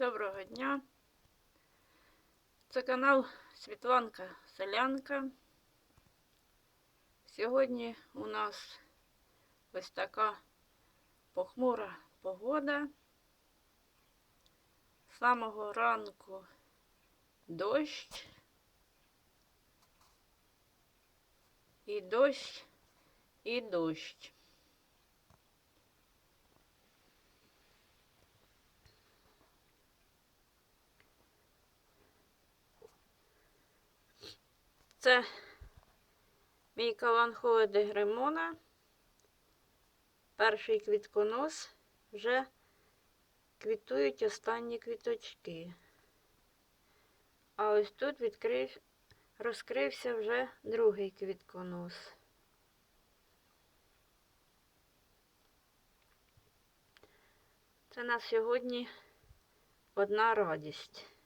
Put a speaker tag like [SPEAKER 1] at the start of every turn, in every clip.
[SPEAKER 1] Доброго дня. Це канал Світланка Селянка. Сьогодні у нас ось така похмура погода. З самого ранку дощ. І дощ, і дощ. Це мій каланхоа де Гремона. Перший квітконос вже квітують останні квіточки. А ось тут відкрив, розкрився вже другий квітконос. Це на сьогодні одна радість.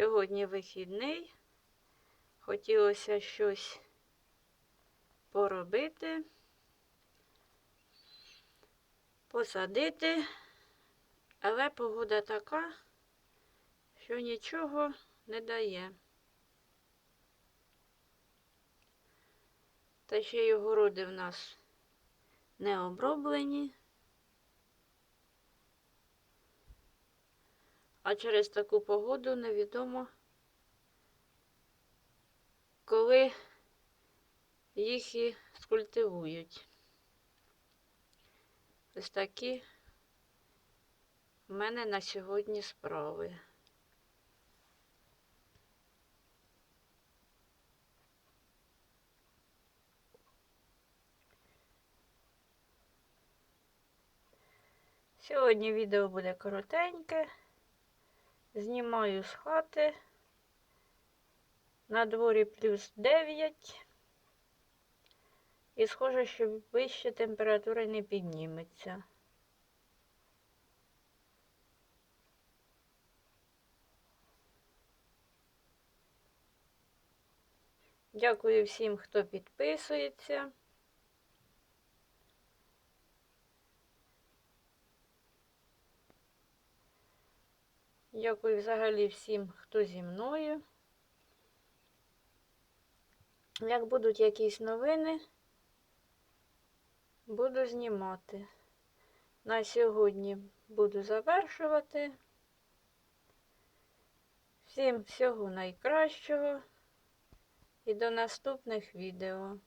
[SPEAKER 1] Сьогодні вихідний. Хотілося щось поробити, посадити, але погода така, що нічого не дає. Та ще й огороди в нас не оброблені. А через таку погоду невідомо, коли їх і скультивують. Ось такі в мене на сьогодні справи. Сьогодні відео буде коротеньке. Знімаю з хати. На дворі плюс 9. І схоже, що вище температура не підніметься. Дякую всім, хто підписується. Дякую взагалі всім, хто зі мною. Як будуть якісь новини, буду знімати. На сьогодні буду завершувати. Всім всього найкращого і до наступних відео.